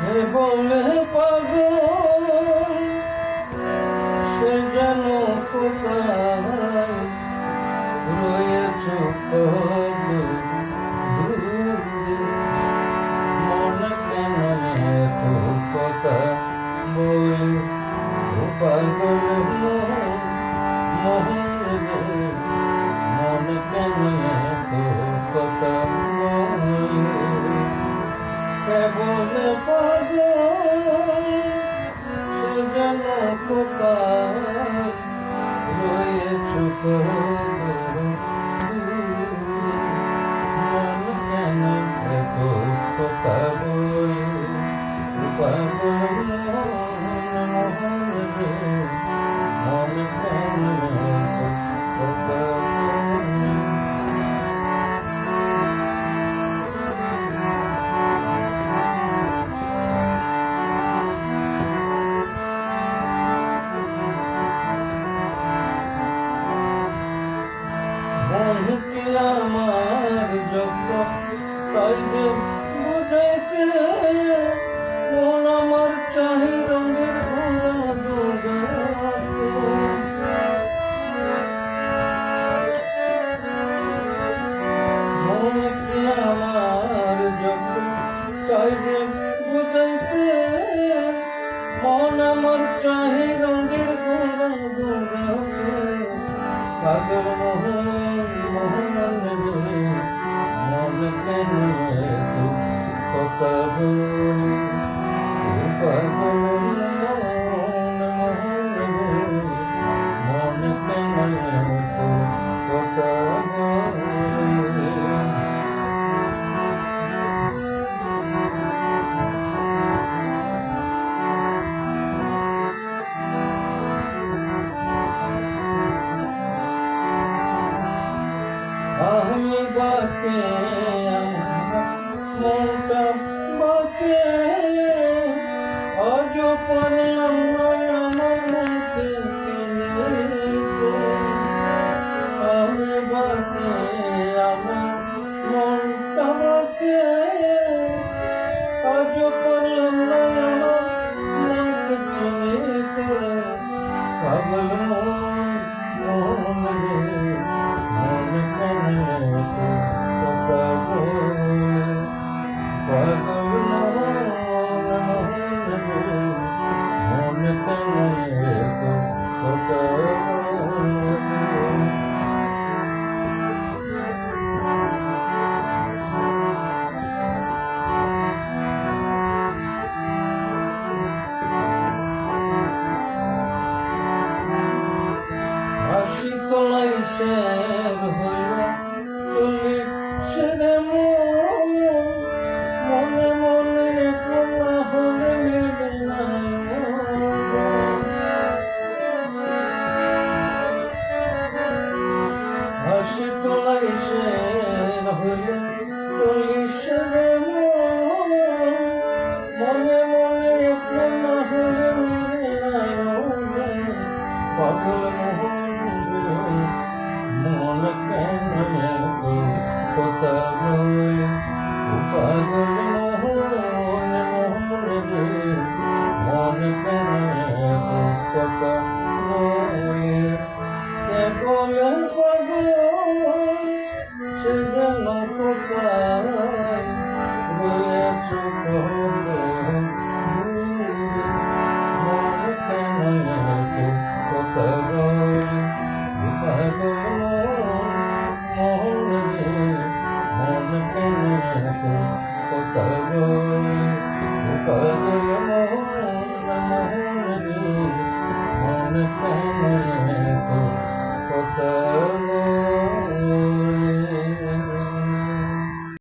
হে বলে পাগল সে যেন কোথায় রয়েছ? কোথায় কোথায় রয়েছ কোথায় kaldım. আহল বাকে মোটা বাকে অজপনে আমরা আমার হাসে চিনিতে আহল বাকে আমার মোটা বাকে অজপনে said Thank you.